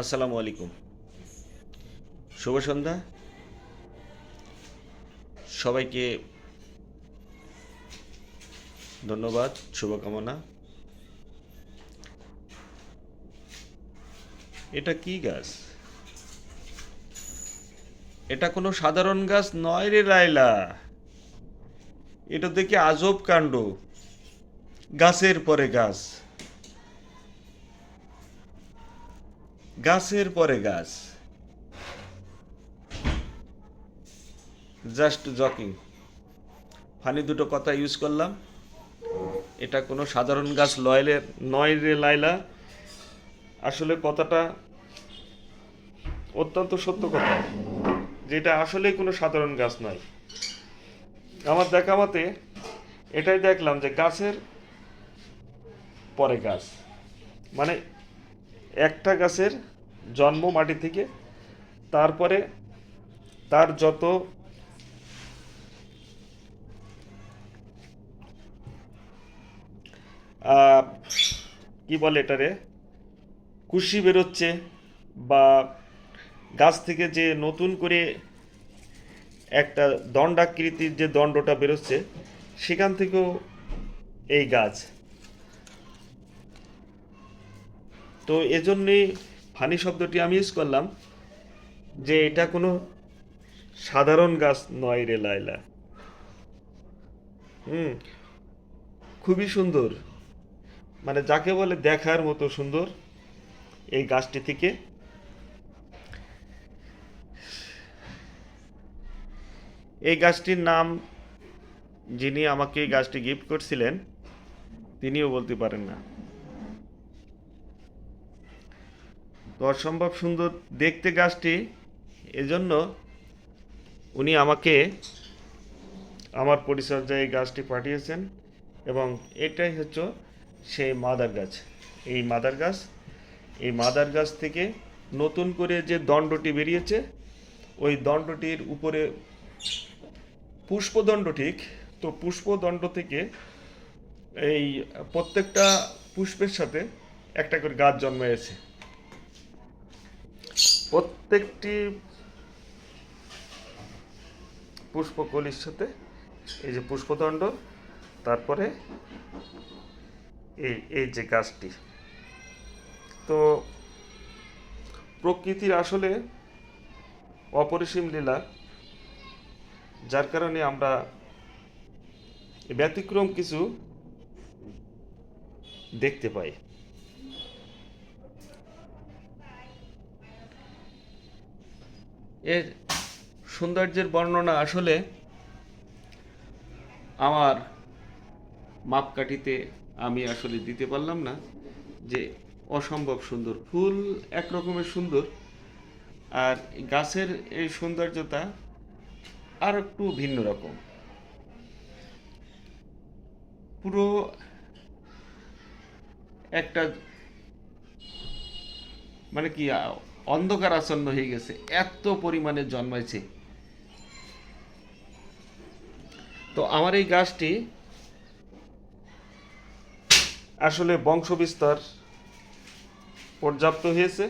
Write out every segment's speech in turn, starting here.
আসসালামু আলাইকুম। শুভ সন্ধ্যা। সবাইকে ধন্যবাদ, শুভকামনা। এটা কি গাছ? এটা কোনো সাধারণ গাছ নয় রে লাইলা এটা দেখে আজব কাণ্ড। গাছের পরে গাছ। গাছের পরে গাছ। জাস্ট জকিং ফানি দুটো কথা ইউজ করলাম। এটা কোনো সাধারণ গাছ লয়লে, নয় রে লাইলা আসলে কথাটা অত্যন্ত সত্য কথা। যেটা আসলেই কোনো সাধারণ গাছ নয়। আমার দেখা মতে এটাই দেখলাম যে গাছের পরে গাছ। মানে একটা গাছের জন্ম মাটি থেকে, তারপরে তার যত কি বলে এটারে? কুশি বেরোচ্ছে বা গাছ থেকে যে নতুন করে একটা দণ্ডাকৃতির যে দণ্ডটা বেরোচ্ছে, সেখান থেকেও এই গাছ। তো এজন্যই ফানি শব্দটি আমি ইউজ করলাম যে এটা কোনো সাধারণ গাছ নয় রে লাইলা হুম, খুবই সুন্দর। মানে যাকে বলে দেখার মতো সুন্দর এই গাছটি থেকে। এই গাছটির নাম যিনি আমাকে এই গাছটি গিফট করছিলেন, তিনিও বলতে পারেন না। তো অসম্ভব সুন্দর দেখতে গাছটি। এজন্য উনি আমাকে আমার পরিচর্যায় এই গাছটি পাঠিয়েছেন এবং এটাই হচ্ছে সেই মাদার গাছ। এই মাদার গাছ, এই মাদার গাছ থেকে নতুন করে যে দণ্ডটি বেরিয়েছে, ওই দণ্ডটির উপরে পুষ্পদণ্ড ঠিক, তো পুষ্পদণ্ড থেকে এই প্রত্যেকটা পুষ্পের সাথে একটা করে গাছ জন্মাইছে প্রত্যেকটি পুষ্পকলির সাথে এই যে পুষ্পদণ্ড, তারপরে এই এই যে গাছটি। তো প্রকৃতির আসলে অপরিসীম লীলা, যার কারণে আমরা ব্যতিক্রম কিছু দেখতে পাই। এর সৌন্দর্যের বর্ণনা আসলে আমার মাপকাঠিতে আমি আসলে দিতে পারলাম না যে অসম্ভব সুন্দর ফুল এক রকমের সুন্দর আর গাছের এই সৌন্দর্যতা আর একটু ভিন্ন রকম। পুরো একটা মানে কি অন্ধকার আচ্ছন্ন হয়ে গেছে, এত পরিমাণে জন্মাইছে। তো আমার এই গাছটি আসলে বংশবিস্তার পর্যাপ্ত হয়েছে।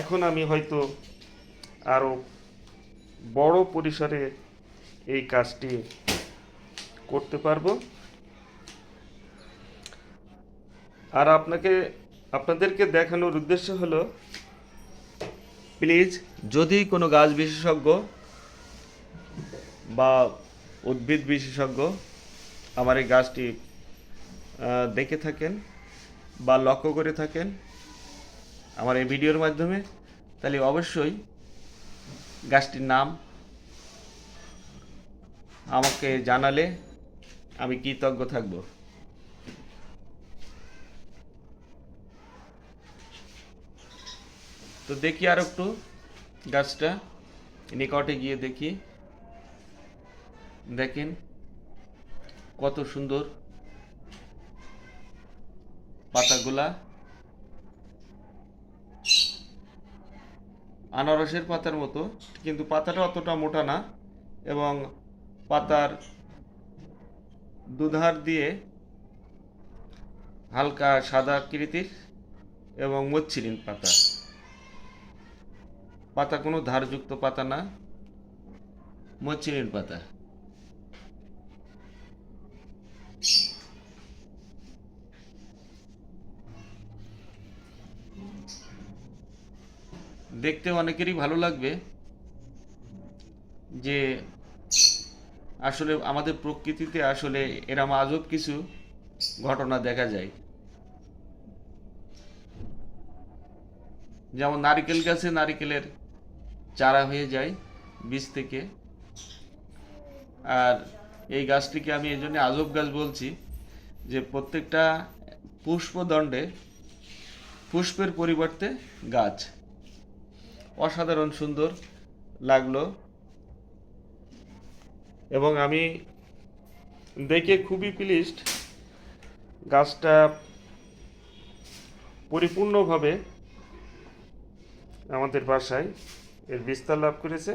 এখন আমি হয়তো আরও বড় পরিসরে এই কাজটি করতে পারব। আর আপনাকে আপনাদেরকে দেখানোর উদ্দেশ্য হলো, প্লিজ, যদি কোনো গাছ বিশেষজ্ঞ বা উদ্ভিদ বিশেষজ্ঞ আমার এই গাছটি দেখে থাকেন বা লক্ষ্য করে থাকেন আমার এই ভিডিওর মাধ্যমে, তাহলে অবশ্যই গাছটির নাম আমাকে জানালে আমি কৃতজ্ঞ থাকব। তো দেখি আর একটু গাছটা। নিকটে গিয়ে দেখি। দেখেন কত সুন্দর পাতাগুলা। আনারসের পাতার মতো, কিন্তু পাতাটা অতটা মোটা না এবং পাতার দুধার দিয়ে হালকা সাদা আকৃতির এবং মচ্ছিরিন পাতা। পাতা কোনো ধারযুক্ত পাতা না মচ্ছিরিন পাতা। দেখতে অনেকেরই ভালো লাগবে যে আসলে আমাদের প্রকৃতিতে আসলে এরম আজব কিছু ঘটনা দেখা যায়। যেমন নারিকেল গাছে নারিকেলের চারা হয়ে যায় বীজ থেকে। আর এই গাছটিকে আমি এই জন্য আজব গাছ বলছি যে প্রত্যেকটা পুষ্পদণ্ডে পুষ্পের পরিবর্তে গাছ। অসাধারণ সুন্দর লাগল। এবং আমি দেখে খুবই প্লিজড গাছটা পরিপূর্ণভাবে আমাদের বাসায় এর বিস্তার লাভ করেছে।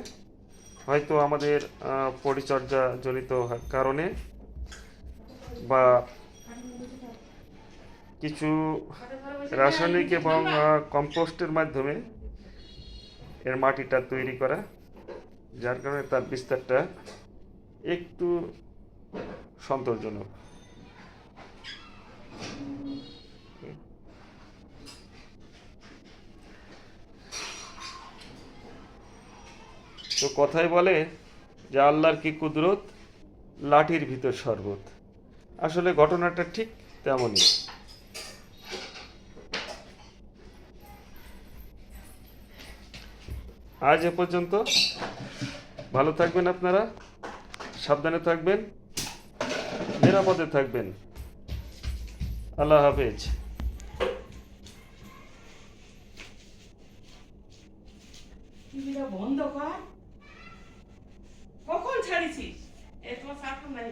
হয়তো আমাদের আহ, পরিচর্যা জনিত কারণে বা কিছু রাসায়নিক এবং কম্পোস্টের মাধ্যমে এর মাটিটা তৈরি করা যার কারণে তার বিস্তারটা একটু সন্তোষজনক। তো কথাই বলে যে আল্লাহর কি কুদরত? লাঠির ভিতর শরবত। আসলে ঘটনাটা ঠিক তেমনই। আজ এ পর্যন্ত। ভালো থাকবেন আপনারা। সাবধানে থাকবেন। নিরাপদে থাকবেন। আল্লাহ হাফেজ। বন্ধ কর। কখন ছাড়িছিস? এ তোমার সাফ নাই মানে